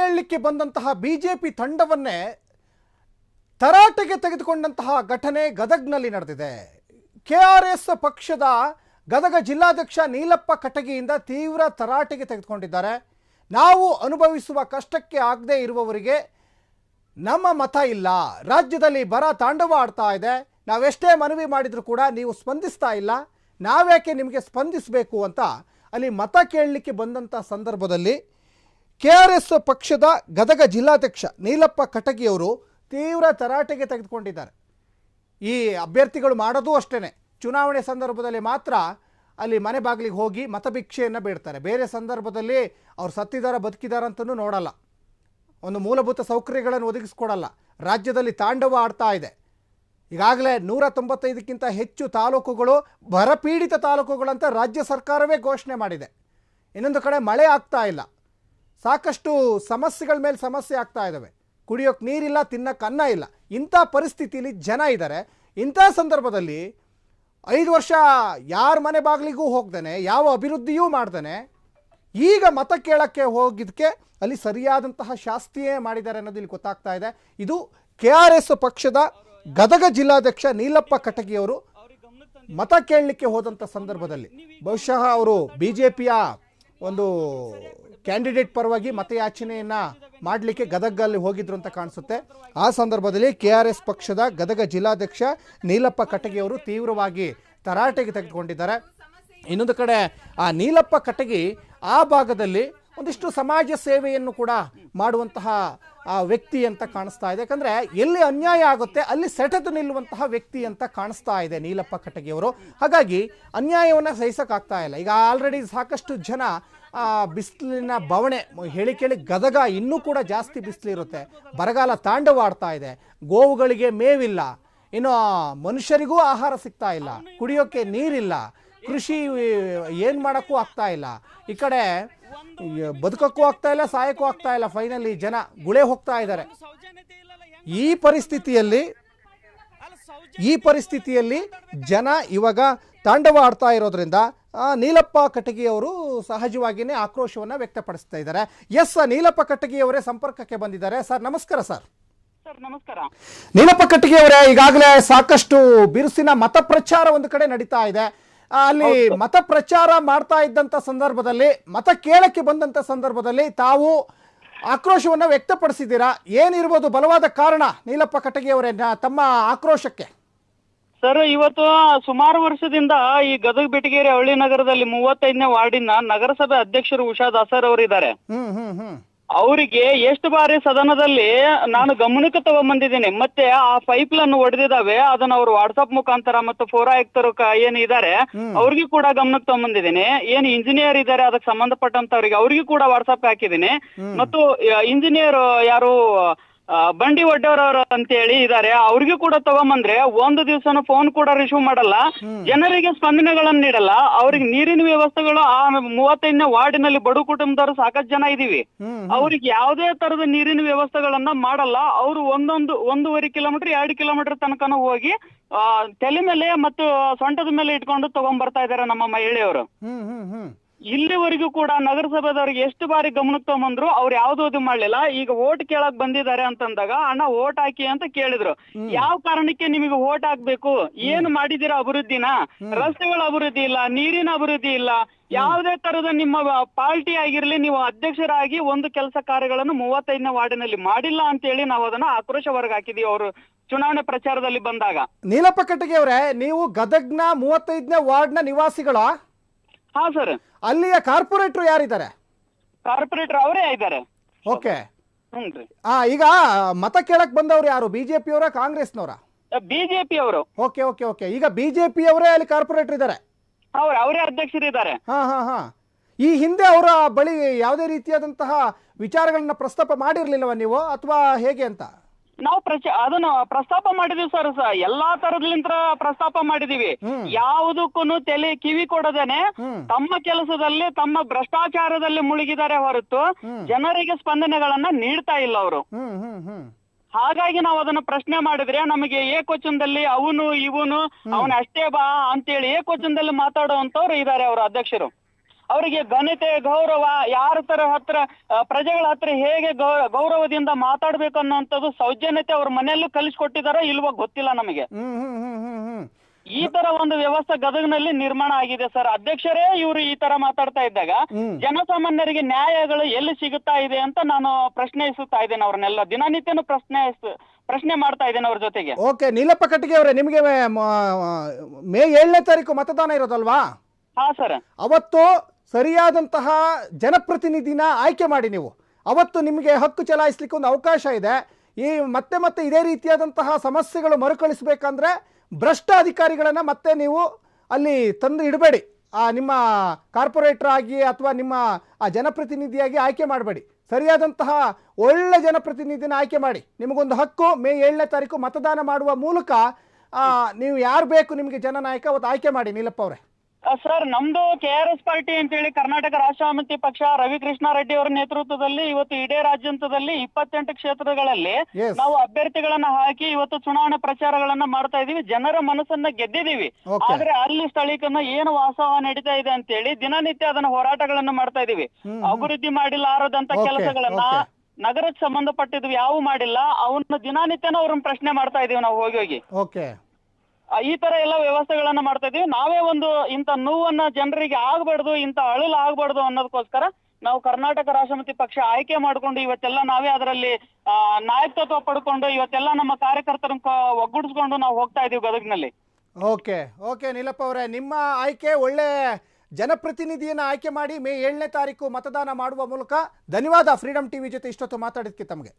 ಕೇಳಲಿಕ್ಕೆ ಬಂದಂತಹ ಬಿಜೆಪಿ ತಂಡವನ್ನೇ ತರಾಟೆಗೆ ತೆಗೆದುಕೊಂಡಂತಹ ಘಟನೆ ಗದಗ್ನಲ್ಲಿ ನಡೆದಿದೆ. ಕೆ ಆರ್ ಎಸ್ ಪಕ್ಷದ ಗದಗ ಜಿಲ್ಲಾಧ್ಯಕ್ಷ ನೀಲಪ್ಪ ಕಟಗಿಯಿಂದ ತೀವ್ರ ತರಾಟೆಗೆ ತೆಗೆದುಕೊಂಡಿದ್ದಾರೆ. ನಾವು ಅನುಭವಿಸುವ ಕಷ್ಟಕ್ಕೆ ಆಗದೆ ಇರುವವರಿಗೆ ನಮ್ಮ ಮತ ಇಲ್ಲ. ರಾಜ್ಯದಲ್ಲಿ ಬರ ತಾಂಡವ ಆಡ್ತಾ ಇದೆ. ನಾವೆಷ್ಟೇ ಮನವಿ ಮಾಡಿದರೂ ಕೂಡ ನೀವು ಸ್ಪಂದಿಸ್ತಾ ಇಲ್ಲ. ನಾವ್ಯಾಕೆ ನಿಮಗೆ ಸ್ಪಂದಿಸಬೇಕು ಅಂತ ಅಲ್ಲಿ ಮತ ಕೇಳಲಿಕ್ಕೆ ಬಂದಂಥ ಸಂದರ್ಭದಲ್ಲಿ ಕೆ ಆರ್ ಎಸ್ ಪಕ್ಷದ ಗದಗ ಜಿಲ್ಲಾಧ್ಯಕ್ಷ ನೀಲಪ್ಪ ಕಟಗಿಯವರು ತೀವ್ರ ತರಾಟೆಗೆ ತೆಗೆದುಕೊಂಡಿದ್ದಾರೆ. ಈ ಅಭ್ಯರ್ಥಿಗಳು ಮಾಡೋದು ಅಷ್ಟೇ ಚುನಾವಣೆ ಸಂದರ್ಭದಲ್ಲಿ ಮಾತ್ರ ಅಲ್ಲಿ ಮನೆ ಬಾಗಿಲಿಗೆ ಹೋಗಿ ಮತಭಿಕ್ಷೆಯನ್ನು ಬೇಡ್ತಾರೆ ಬೇರೆ ಸಂದರ್ಭದಲ್ಲಿ ಅವ್ರು ಸತ್ತಿದಾರ, ಬದುಕಿದಾರ ಅಂತಲೂ ನೋಡಲ್ಲ. ಒಂದು ಮೂಲಭೂತ ಸೌಕರ್ಯಗಳನ್ನು ಒದಗಿಸ್ಕೊಡಲ್ಲ. ರಾಜ್ಯದಲ್ಲಿ ತಾಂಡವ ಆಡ್ತಾ ಇದೆ. ಈಗಾಗಲೇ ನೂರ ತೊಂಬತ್ತೈದಕ್ಕಿಂತ ಹೆಚ್ಚು ತಾಲೂಕುಗಳು ಬರಪೀಡಿತ ತಾಲೂಕುಗಳಂತ ರಾಜ್ಯ ಸರ್ಕಾರವೇ ಘೋಷಣೆ ಮಾಡಿದೆ. ಇನ್ನೊಂದು ಕಡೆ ಮಳೆ ಆಗ್ತಾ ಇಲ್ಲ. ಸಾಕಷ್ಟು ಸಮಸ್ಯೆಗಳ ಮೇಲೆ ಸಮಸ್ಯೆ ಆಗ್ತಾ ಇದ್ದಾವೆ ಕುಡಿಯೋಕೆ ನೀರಿಲ್ಲ, ತಿನ್ನೋಕೆ ಅನ್ನ ಇಲ್ಲ. ಇಂಥ ಪರಿಸ್ಥಿತಿಲಿ ಜನ ಇದ್ದಾರೆ ಇಂಥ ಸಂದರ್ಭದಲ್ಲಿ ಐದು ವರ್ಷ ಯಾರ ಮನೆ ಬಾಗಿಲಿಗೂ ಹೋಗ್ದಾನೆ, ಯಾವ ಅಭಿವೃದ್ಧಿಯೂ ಮಾಡ್ದಾನೆ, ಈಗ ಮತ ಕೇಳೋಕ್ಕೆ ಹೋಗಿದ್ದಕ್ಕೆ ಅಲ್ಲಿ ಸರಿಯಾದಂತಹ ಶಾಸ್ತಿಯೇ ಮಾಡಿದ್ದಾರೆ ಅನ್ನೋದು ಇಲ್ಲಿ ಗೊತ್ತಾಗ್ತಾ ಇದೆ. ಇದು ಕೆ ಆರ್ ಎಸ್ ಪಕ್ಷದ ಗದಗ ಜಿಲ್ಲಾಧ್ಯಕ್ಷ ನೀಲಪ್ಪ ಕಟಗಿಯವರು ಮತ ಕೇಳಲಿಕ್ಕೆ ಹೋದಂಥ ಸಂದರ್ಭದಲ್ಲಿ. ಬಹುಶಃ ಅವರು ಬಿ ಜೆ ಪಿಯ ಒಂದು ಕ್ಯಾಂಡಿಡೇಟ್ ಪರವಾಗಿ ಮತಯಾಚನೆಯನ್ನ ಮಾಡಲಿಕ್ಕೆ ಗದಗಲ್ಲಿ ಹೋಗಿದ್ರು ಅಂತ ಕಾಣಿಸುತ್ತೆ. ಆ ಸಂದರ್ಭದಲ್ಲಿ ಕೆ ಆರ್ ಎಸ್ ಪಕ್ಷದ ಗದಗ ಜಿಲ್ಲಾಧ್ಯಕ್ಷ ನೀಲಪ್ಪ ಕಟಗಿಯವರು ತೀವ್ರವಾಗಿ ತರಾಟೆಗೆ ತೆಗೆದುಕೊಂಡಿದ್ದಾರೆ. ಇನ್ನೊಂದು ಕಡೆ ಆ ನೀಲಪ್ಪ ಕಟಗಿ ಆ ಭಾಗದಲ್ಲಿ ಒಂದಿಷ್ಟು ಸಮಾಜ ಸೇವೆಯನ್ನು ಕೂಡ ಮಾಡುವಂತಹ ವ್ಯಕ್ತಿ ಅಂತ ಕಾಣಿಸ್ತಾ ಇದೆ. ಯಾಕಂದ್ರೆ ಎಲ್ಲಿ ಅನ್ಯಾಯ ಆಗುತ್ತೆ, ಅಲ್ಲಿ ಸೆಟೆದು ನಿಲ್ಲುವಂತಹ ವ್ಯಕ್ತಿ ಅಂತ ಕಾಣಿಸ್ತಾ ಇದೆ ನೀಲಪ್ಪ ಕಟಗಿಯವರು. ಹಾಗಾಗಿ ಅನ್ಯಾಯವನ್ನು ಸಹಿಸೋಕ್ಕಾಗ್ತಾ ಇಲ್ಲ. ಈಗ ಆಲ್ರೆಡಿ ಸಾಕಷ್ಟು ಜನ, ಆ, ಬಿಸಿಲಿನ ಬವಣೆ ಹೇಳಿ ಕೇಳಿ ಗದಗ ಇನ್ನೂ ಕೂಡ ಜಾಸ್ತಿ ಬಿಸಿಲಿರುತ್ತೆ. ಬರಗಾಲ ತಾಂಡವಾಡ್ತಾ ಇದೆ. ಗೋವುಗಳಿಗೆ ಮೇವಿಲ್ಲ. ಇನ್ನು ಮನುಷ್ಯರಿಗೂ ಆಹಾರ ಸಿಗ್ತಾ ಇಲ್ಲ. ಕುಡಿಯೋಕೆ ನೀರಿಲ್ಲ. ಕೃಷಿ ಏನು ಮಾಡೋಕ್ಕೂ ಆಗ್ತಾ ಇಲ್ಲ. ಈ ಕಡೆ ಬದುಕಕ್ಕೂ ಆಗ್ತಾ ಇಲ್ಲ ಸಾಯಕ್ಕೂ ಆಗ್ತಾ ಇಲ್ಲ. ಫೈನಲಿ ಜನ ಗುಳೆ ಹೋಗ್ತಾ ಇದ್ದಾರೆ. ಈ ಪರಿಸ್ಥಿತಿಯಲ್ಲಿ ಈ ಪರಿಸ್ಥಿತಿಯಲ್ಲಿ ಜನ ಇವಾಗ ತಾಂಡವ ಆಡ್ತಾ ಇರೋದ್ರಿಂದ ನೀಲಪ್ಪ ಕಟಗಿ ಅವರು ಸಹಜವಾಗಿಯೇ ಆಕ್ರೋಶವನ್ನು ವ್ಯಕ್ತಪಡಿಸ್ತಾ ಇದ್ದಾರೆ. ಎಸ್ ನೀಲಪ್ಪ ಕಟಗಿ ಅವರೇ ಸಂಪರ್ಕಕ್ಕೆ ಬಂದಿದ್ದಾರೆ. ಸರ್ ನಮಸ್ಕಾರ ಸರ್ ಸರ್ ನಮಸ್ಕಾರ. ನೀಲಪ್ಪ ಕಟ್ಟಿಗೆ ಅವರೇ ಈಗಾಗಲೇ ಸಾಕಷ್ಟು ಬಿರುಸಿನ ಮತ ಪ್ರಚಾರ ಒಂದು ಕಡೆ ನಡೀತಾ ಇದೆ. ಅಲ್ಲಿ ಮತ ಪ್ರಚಾರ ಮಾಡ್ತಾ ಇದ್ದಂತ ಸಂದರ್ಭದಲ್ಲಿ ಮತ ಕೇಳಕ್ಕೆ ಬಂದಂತ ಸಂದರ್ಭದಲ್ಲಿ ತಾವು ಆಕ್ರೋಶವನ್ನ ವ್ಯಕ್ತಪಡಿಸಿದ್ದೀರಾ? ಏನಿರ್ಬೋದು ಬಲವಾದ ಕಾರಣ ನೀಲಪ್ಪ ಕಟಗಿ ಅವರೇ ತಮ್ಮ ಆಕ್ರೋಶಕ್ಕೆ? ಸರ್ ಇವತ್ತು ಸುಮಾರು ವರ್ಷದಿಂದ ಈ ಗದಗ ಬೆಟಗೇರಿ ಹಳ್ಳಿ ನಗರದಲ್ಲಿ ಮೂವತ್ತೈದನೇ ವಾರ್ಡಿನ ನಗರಸಭೆ ಅಧ್ಯಕ್ಷರು ಉಷಾ ದಾಸರ್ ಅವರು ಅವರಿಗೆ ಎಷ್ಟು ಬಾರಿ ಸದನದಲ್ಲಿ ನಾನು ಗಮನಕ್ಕೆ ತಗೊಂಡ್ಬಂದಿದ್ದೀನಿ ಮತ್ತೆ ಆ ಪೈಪ್ ಲನ್ನು ಒಡೆದಿದ್ದಾವೆ. ಅದನ್ನ ಅವರು ವಾಟ್ಸ್ಆಪ್ ಮುಖಾಂತರ ಮತ್ತು ಫೋರ್ ಆಯುಕ್ತರು ಏನ್ ಇದಾರೆ ಅವ್ರಿಗೂ ಕೂಡ ಗಮನಕ್ಕೆ ತಗೊಂಡ್ಬಂದಿದ್ದೀನಿ ಏನ್ ಇಂಜಿನಿಯರ್ ಇದ್ದಾರೆ ಅದಕ್ಕೆ ಸಂಬಂಧಪಟ್ಟಂತವ್ರಿಗೆ ಅವ್ರಿಗೂ ಕೂಡ ವಾಟ್ಸ್ಆಪ್ ಹಾಕಿದ್ದೀನಿ. ಮತ್ತು ಇಂಜಿನಿಯರ್ ಯಾರು ಬಂಡಿ ಒಡ್ಡವರವರು ಅಂತ ಹೇಳಿ ಇದಾರೆ. ಅವ್ರಿಗೂ ಕೂಡ ತಗೊಂಬಂದ್ರೆ ಒಂದು ದಿವಸ ಫೋನ್ ಕೂಡ ರಿಸೀವ್ ಮಾಡಲ್ಲ. ಜನರಿಗೆ ಸ್ಪಂದನೆಗಳನ್ನ ನೀಡಲ್ಲ. ಅವ್ರಿಗೆ ನೀರಿನ ವ್ಯವಸ್ಥೆಗಳು ಆ ಮೂವತ್ತೈದನೇ ವಾರ್ಡಿನಲ್ಲಿ ಬಡು ಕುಟುಂಬದವರು ಸಾಕಷ್ಟು ಜನ ಇದೀವಿ. ಅವ್ರಿಗೆ ಯಾವುದೇ ತರದ ನೀರಿನ ವ್ಯವಸ್ಥೆಗಳನ್ನ ಮಾಡಲ್ಲ. ಅವರು ಒಂದೊಂದು ಒಂದೂವರೆ ಕಿಲೋಮೀಟರ್ ಎರಡು ಕಿಲೋಮೀಟರ್ ತನಕನೂ ಹೋಗಿ ಆ, ತಲೆ ಮೇಲೆ ಮತ್ತು ಸೊಂಟದ ಮೇಲೆ ಇಟ್ಕೊಂಡು ತಗೊಂಡ್ ಬರ್ತಾ ಇದಾರೆ ನಮ್ಮ ಹ್ಮ್. ಇಲ್ಲಿವರೆಗೂ ಕೂಡ ನಗರಸಭೆದವ್ರಿಗೆ ಎಷ್ಟು ಬಾರಿ ಗಮನಕ್ಕೆ ತಗೊಂಬಂದ್ರು ಅವ್ರು ಯಾವ್ದು ಇದು ಮಾಡ್ಲಿಲ್ಲ. ಈಗ ಓಟ್ ಕೇಳಕ್ ಬಂದಿದ್ದಾರೆ ಅಂತಂದಾಗ ಅಣ್ಣ ಓಟ್ ಹಾಕಿ ಅಂತ ಕೇಳಿದ್ರು. ಯಾವ ಕಾರಣಕ್ಕೆ ನಿಮಗೆ ಓಟ್ ಹಾಕ್ಬೇಕು? ಏನು ಮಾಡಿದಿರ ಅಭಿವೃದ್ಧಿನ? ರಸ್ತೆಗಳ ಅಭಿವೃದ್ಧಿ ಇಲ್ಲ ನೀರಿನ ಅಭಿವೃದ್ಧಿ ಇಲ್ಲ. ಯಾವುದೇ ತರದ ನಿಮ್ಮ ಪಾರ್ಟಿ ಆಗಿರ್ಲಿ ನೀವು ಅಧ್ಯಕ್ಷರಾಗಿ ಒಂದು ಕೆಲಸ ಕಾರ್ಯಗಳನ್ನು ಮೂವತ್ತೈದನೇ ವಾರ್ಡಿನಲ್ಲಿ ಮಾಡಿಲ್ಲ ಅಂತ ಹೇಳಿ ನಾವು ಅದನ್ನ ಆಕ್ರೋಶ ಹೊರಗೆ ಹಾಕಿದೀವಿ ಅವರು ಚುನಾವಣೆ ಪ್ರಚಾರದಲ್ಲಿ ಬಂದಾಗ. ನೀಲಪ್ಪ ಕಟ್ಟಿಗೆ ಅವರೇ ನೀವು ಗದಗ್ನ ಮೂವತ್ತೈದನೇ ವಾರ್ಡ್ನ ನಿವಾಸಿಗಳ? ಹಾ ಸರ್ ಅಲ್ಲಿಯ ಕಾರ್ಪೊರೇಟರ್ ಯಾರಿದ್ದಾರೆ? ಕಾರ್ಪೊರೇಟರ್ ಅವರೇ ಇದ್ದಾರೆ. ಓಕೆ. ಹ್ಞೂ ಆ ಈಗ ಮತ ಕೇಳಕ್ ಬಂದವ್ರು ಯಾರು? ಬಿಜೆಪಿಯವರ ಕಾಂಗ್ರೆಸ್ನವರ? ಬಿಜೆಪಿ ಅವರು ಓಕೆ ಓಕೆ ಓಕೆ. ಈಗ ಬಿಜೆಪಿ ಅವರೇ ಅಲ್ಲಿ ಕಾರ್ಪೊರೇಟರ್ ಇದ್ದಾರೆ? ಅವ್ರ ಅವರೇ ಅಧ್ಯಕ್ಷರಿದ್ದಾರೆ ಹಾ ಹಾ ಹಾ. ಈ ಹಿಂದೆ ಅವರ ಬಳಿ ಯಾವುದೇ ರೀತಿಯಾದಂತಹ ವಿಚಾರಗಳನ್ನ ಪ್ರಸ್ತಾಪ ಮಾಡಿರ್ಲಿಲ್ಲವಾ ನೀವು? ಅಥವಾ ಹೇಗೆ ಅಂತ? ನಾವು ಪ್ರಚ ಅದನ್ನ ಪ್ರಸ್ತಾಪ ಮಾಡಿದೀವಿ ಸರ್ ಎಲ್ಲಾ ತರದ್ಲಿಂತ ಪ್ರಸ್ತಾಪ ಮಾಡಿದೀವಿ. ಯಾವುದಕ್ಕೂ ತಲೆ ಕಿವಿ ಕೊಡದೇನೆ. ತಮ್ಮ ಕೆಲಸದಲ್ಲಿ ತಮ್ಮ ಭ್ರಷ್ಟಾಚಾರದಲ್ಲಿ ಮುಳುಗಿದ್ದಾರೆ ಹೊರತು ಜನರಿಗೆ ಸ್ಪಂದನೆಗಳನ್ನ ನೀಡ್ತಾ ಇಲ್ಲ ಅವರು. ಹಾಗಾಗಿ ನಾವು ಅದನ್ನ ಪ್ರಶ್ನೆ ಮಾಡಿದ್ರೆ ನಮಗೆ ಏಕವಚನದಲ್ಲಿ ಅವನು ಇವನು ಅವನ ಅಷ್ಟೇ ಬಾ ಅಂತೇಳಿ ಏಕವಚನದಲ್ಲಿ ಮಾತಾಡುವಂತವ್ರು ಇದ್ದಾರೆ ಅವರು ಅಧ್ಯಕ್ಷರು. ಅವರಿಗೆ ಘನತೆ ಗೌರವ ಯಾರ ತರ ಹತ್ರ ಪ್ರಜೆಗಳ ಹತ್ರ ಹೇಗೆ ಗೌರವದಿಂದ ಮಾತಾಡ್ಬೇಕು ಅನ್ನೋಂಥದ್ದು ಸೌಜನ್ಯತೆ ಅವ್ರ ಮನೆಯಲ್ಲೂ ಕಲಿಸ್ಕೊಟ್ಟಿದಾರೋ ಇಲ್ವೋ ಗೊತ್ತಿಲ್ಲ ನಮಗೆ. ಈ ತರ ಒಂದು ವ್ಯವಸ್ಥೆ ಗದಗನಲ್ಲಿ ನಿರ್ಮಾಣ ಆಗಿದೆ ಸರ್. ಅಧ್ಯಕ್ಷರೇ ಇವರು ಈ ತರ ಮಾತಾಡ್ತಾ ಇದ್ದಾಗ ಜನಸಾಮಾನ್ಯರಿಗೆ ನ್ಯಾಯಗಳು ಎಲ್ಲಿ ಸಿಗುತ್ತಾ ಇದೆ ಅಂತ ನಾನು ಪ್ರಶ್ನಿಸುತ್ತಾ ಇದ್ದೇನೆ ಅವ್ರನ್ನೆಲ್ಲ. ದಿನನಿತ್ಯನೂ ಪ್ರಶ್ನೆ ಪ್ರಶ್ನೆ ಮಾಡ್ತಾ ಇದ್ದೇನೆ ಅವ್ರ ಜೊತೆಗೆ. ಓಕೆ ನೀಲಪ್ಪ ಕಟ್ಟಿಗೆ ಅವರೇ ನಿಮಗೆ ಮೇ ಏಳನೇ ತಾರೀಕು ಮತದಾನ ಇರೋದಲ್ವಾ? ಹಾ ಸರ್. ಅವತ್ತು ಸರಿಯಾದಂತಹ ಜನಪ್ರತಿನಿಧಿನ ಆಯ್ಕೆ ಮಾಡಿ ನೀವು. ಅವತ್ತು ನಿಮಗೆ ಹಕ್ಕು ಚಲಾಯಿಸಲಿಕ್ಕೆ ಒಂದು ಅವಕಾಶ ಇದೆ. ಈ ಮತ್ತೆ ಮತ್ತೆ ಇದೇ ರೀತಿಯಾದಂತಹ ಸಮಸ್ಯೆಗಳು ಮರುಕಳಿಸಬೇಕಂದ್ರೆ ಭ್ರಷ್ಟ ಅಧಿಕಾರಿಗಳನ್ನು ಮತ್ತೆ ನೀವು ಅಲ್ಲಿ ತಂದು ಇಡಬೇಡಿ. ಆ ನಿಮ್ಮ ಕಾರ್ಪೊರೇಟರ್ ಆಗಿ ಅಥವಾ ನಿಮ್ಮ ಆ ಜನಪ್ರತಿನಿಧಿಯಾಗಿ ಆಯ್ಕೆ ಮಾಡಬೇಡಿ. ಸರಿಯಾದಂತಹ ಒಳ್ಳೆ ಜನಪ್ರತಿನಿಧಿನ ಆಯ್ಕೆ ಮಾಡಿ. ನಿಮಗೊಂದು ಹಕ್ಕು, ಮೇ ಏಳನೇ ತಾರೀಕು ಮತದಾನ ಮಾಡುವ ಮೂಲಕ ನೀವು ಯಾರು ಬೇಕು ನಿಮಗೆ ಜನನಾಯಕ ಅವತ್ತು ಆಯ್ಕೆ ಮಾಡಿ ನೀಲಪ್ಪ ಅವರೇ. ಸರ್ ನಮ್ದು ಕೆ ಆರ್ ಎಸ್ ಪಾರ್ಟಿ ಅಂತೇಳಿ ಕರ್ನಾಟಕ ರಾಷ್ಟ್ರ ಸಮಿತಿ ಪಕ್ಷ ರವಿಕೃಷ್ಣ ರೆಡ್ಡಿ ಅವರ ನೇತೃತ್ವದಲ್ಲಿ ಇವತ್ತು ಇಡೀ ರಾಜ್ಯಾಂತದಲ್ಲಿ ಇಪ್ಪತ್ತೆಂಟು ಕ್ಷೇತ್ರಗಳಲ್ಲಿ Yes. ನಾವು ಅಭ್ಯರ್ಥಿಗಳನ್ನ ಹಾಕಿ ಇವತ್ತು ಚುನಾವಣೆ ಪ್ರಚಾರಗಳನ್ನ ಮಾಡ್ತಾ ಇದೀವಿ. ಜನರ ಮನಸ್ಸನ್ನ ಗೆದ್ದಿದೀವಿ. Okay. ಆದ್ರೆ ಅಲ್ಲಿ ಸ್ಥಳೀಕರಣ ಏನು ವಾಸ್ತವ ನಡೀತಾ ಇದೆ ಅಂತೇಳಿ ದಿನನಿತ್ಯ ಅದನ್ನ ಹೋರಾಟಗಳನ್ನ ಮಾಡ್ತಾ ಇದೀವಿ. ಹ್ಮ್, ಅಭಿವೃದ್ಧಿ ಮಾಡಿಲಾರದಂತ Okay, ಕೆಲಸಗಳನ್ನ okay. ನಗರಕ್ಕೆ ಸಂಬಂಧಪಟ್ಟಿದ್ವಿ ಯಾವ ಮಾಡಿಲ್ಲ. ಅವನ್ನ ದಿನನಿತ್ಯನ ಅವ್ರನ್ನ ಪ್ರಶ್ನೆ ಮಾಡ್ತಾ ಇದೀವಿ ನಾವು ಹೋಗಿ ಹೋಗಿ. ಓಕೆ ಈ ತರ ಎಲ್ಲ ವ್ಯವಸ್ಥೆಗಳನ್ನ ಮಾಡ್ತಾ ಇದೀವಿ ನಾವೇ ಒಂದು ಇಂಥ ನೋವನ್ನ ಜನರಿಗೆ ಆಗ್ಬಾರ್ದು ಇಂಥ ಅಳಲು ಆಗ್ಬಾರ್ದು ಅನ್ನೋದಕ್ಕೋಸ್ಕರ ನಾವು ಕರ್ನಾಟಕ ರಾಷ್ಟ್ರಮತಿ ಪಕ್ಷ ಆಯ್ಕೆ ಮಾಡ್ಕೊಂಡು ಇವತ್ತೆಲ್ಲ ನಾವೇ ಅದರಲ್ಲಿ ಆ, ನಾಯಕತ್ವ ಪಡ್ಕೊಂಡು ಇವತ್ತೆಲ್ಲ ನಮ್ಮ ಕಾರ್ಯಕರ್ತರನ್ನ ಕ- ಒಗ್ಗೂಡಿಸ್ಕೊಂಡು ನಾವು ಹೋಗ್ತಾ ಇದೀವಿ ಗದಗ್ನಲ್ಲಿ. ಓಕೆ ಓಕೆ ನೀಲಪ್ಪ ಅವರೇ ನಿಮ್ಮ ಆಯ್ಕೆ ಒಳ್ಳೆ ಜನಪ್ರತಿನಿಧಿಯನ್ನು ಆಯ್ಕೆ ಮಾಡಿ ಮೇ ಏಳನೇ ತಾರೀಕು ಮತದಾನ ಮಾಡುವ ಮೂಲಕ ಧನ್ಯವಾದ. ಫ್ರೀಡಮ್ ಟಿವಿ ಜೊತೆ ಇಷ್ಟೊತ್ತು ಮಾತಾಡಿದ್ದಕ್ಕೆ ತಮಗೆ.